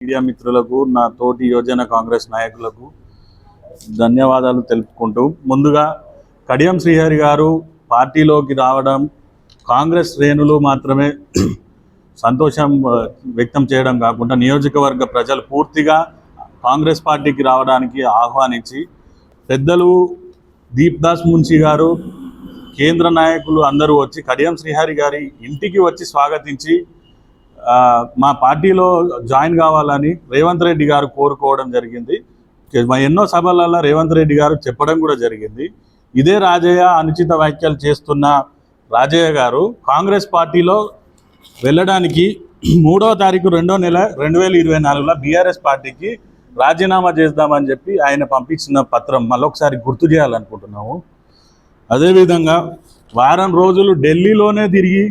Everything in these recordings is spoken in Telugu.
మీడియా మిత్రులకు నా తోటి యువజన కాంగ్రెస్ నాయకులకు ధన్యవాదాలు తెలుపుకుంటూ ముందుగా కడియం శ్రీహరి గారు పార్టీలోకి రావడం కాంగ్రెస్ శ్రేణులు మాత్రమే సంతోషం వ్యక్తం చేయడం కాకుండా నియోజకవర్గ ప్రజలు పూర్తిగా కాంగ్రెస్ పార్టీకి రావడానికి ఆహ్వానించి పెద్దలు దీప్ దాస్ మున్షి గారు కేంద్ర నాయకులు అందరూ వచ్చి కడియం శ్రీహరి గారి ఇంటికి వచ్చి స్వాగతించి మా పార్టీలో జాయిన్ కావాలని రేవంత్ రెడ్డి గారు కోరుకోవడం జరిగింది. మా ఎన్నో సభలలో రేవంత్ రెడ్డి గారు చెప్పడం కూడా జరిగింది. ఇదే రాజయ్య అనుచిత వ్యాఖ్యలు చేస్తున్న రాజయ్య గారు కాంగ్రెస్ పార్టీలో వెళ్ళడానికి మూడవ తారీఖు రెండో నెల రెండు వేల ఇరవై నాలుగులో బీఆర్ఎస్ పార్టీకి రాజీనామా చేద్దామని చెప్పి ఆయన పంపించిన పత్రం మళ్ళొకసారి గుర్తు చేయాలనుకుంటున్నాము. అదేవిధంగా వారం రోజులు ఢిల్లీలోనే తిరిగి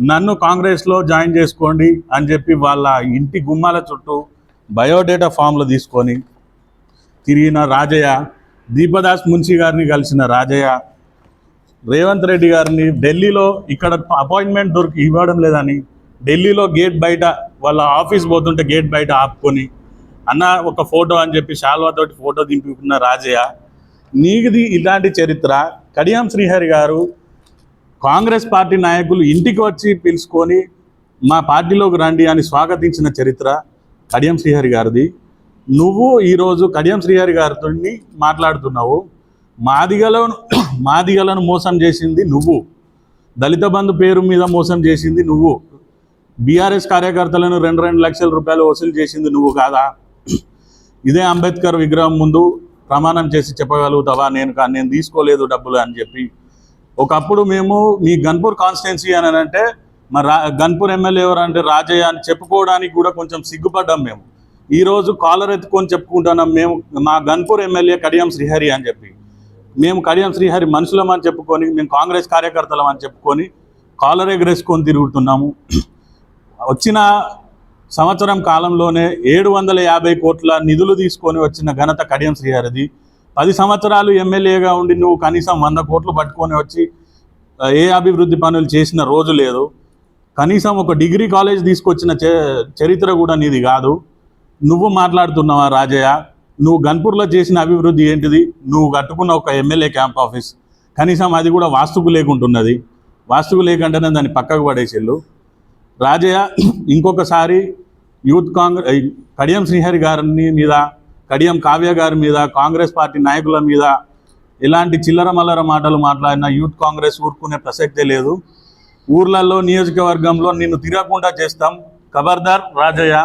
నన్ను కాంగ్రెస్లో జాయిన్ చేసుకోండి అని చెప్పి వాళ్ళ ఇంటి గుమ్మాల చుట్టూ బయోడేటా ఫామ్లు తీసుకొని తిరిగిన రాజయ్య దీపదాస్ మున్షి గారిని కలిసిన రాజయ్య రేవంత్ రెడ్డి గారిని ఢిల్లీలో ఇక్కడ అపాయింట్మెంట్ దొరికి ఇవ్వడం లేదని ఢిల్లీలో గేట్ బయట వాళ్ళ ఆఫీస్ పోతుంటే గేట్ బయట ఆపుకొని అన్న ఒక ఫోటో అని చెప్పి శాల్వాతోటి ఫోటో దింపుకున్న రాజయ్య నీకుది ఇలాంటి చరిత్ర. కడియం శ్రీహరి గారు కాంగ్రెస్ పార్టీ నాయకులు ఇంటికి వచ్చి పిలుచుకొని మా పార్టీలోకి రండి అని స్వాగతించిన చరిత్ర కడియం శ్రీహరి గారిది. నువ్వు ఈరోజు కడియం శ్రీహరి గారితో మాట్లాడుతున్నావు. మాదిగలను మాదిగలను మోసం చేసింది నువ్వు. దళిత బంధు పేరు మీద మోసం చేసింది నువ్వు. బీఆర్ఎస్ కార్యకర్తలను రెండు రెండు లక్షల రూపాయలు వసూలు చేసింది నువ్వు కాదా? ఇదే అంబేద్కర్ విగ్రహం ముందు ప్రమాణం చేసి చెప్పగలుగుతావా? నేను నేను తీసుకోలేదు డబ్బులు అని చెప్పి ఒకప్పుడు మేము మీ గన్పూర్ కాన్స్టిట్యున్సీ అని అంటే మరి రా గన్పూర్ ఎమ్మెల్యే ఎవరంటే రాజయ్య అని చెప్పుకోవడానికి కూడా కొంచెం సిగ్గుపడ్డాం మేము. ఈరోజు కాలర్ ఎత్తుకొని చెప్పుకుంటున్నాం మేము మా గన్పూర్ ఎమ్మెల్యే కడియం శ్రీహరి అని చెప్పి. మేము కడియం శ్రీహరి మనుషులం అని చెప్పుకొని మేము కాంగ్రెస్ కార్యకర్తలం అని చెప్పుకొని కాలర్ ఎగరేసుకొని తిరుగుతున్నాము. వచ్చిన సంవత్సరం కాలంలోనే ఏడు వందల యాభై కోట్ల నిధులు తీసుకొని వచ్చిన ఘనత కడియం శ్రీహరిది. పది సంవత్సరాలు ఎమ్మెల్యేగా ఉండి నువ్వు కనీసం వంద కోట్లు పట్టుకొని వచ్చి ఏ అభివృద్ధి పనులు చేసిన రోజు లేదు. కనీసం ఒక డిగ్రీ కాలేజ్ తీసుకొచ్చిన చరిత్ర కూడా నీది కాదు. నువ్వు మాట్లాడుతున్నావా రాజయ్య? నువ్వు గన్పూర్లో చేసిన అభివృద్ధి ఏంటిది? నువ్వు కట్టుకున్న ఒక ఎమ్మెల్యే క్యాంప్ ఆఫీస్. కనీసం అది కూడా వాస్తుకు లేకుంటున్నది. వాస్తుకు లేకుండానే దాన్ని పక్కకు పడేసేళ్ళు. రాజయ్య ఇంకొకసారి యూత్ కాంగ్రెస్ కడియం శ్రీహరి గారిని మీద కడియం కావ్య గారి మీద కాంగ్రెస్ పార్టీ నాయకుల మీద ఇలాంటి చిల్లర మల్లర మాటలు మాట్లాడిన యూత్ కాంగ్రెస్ ఊరుకునే ప్రసక్తే లేదు. ఊర్లలో నియోజకవర్గంలో నిన్ను తిరగకుండా చేస్తాం. ఖబర్దార్ రాజయ్య.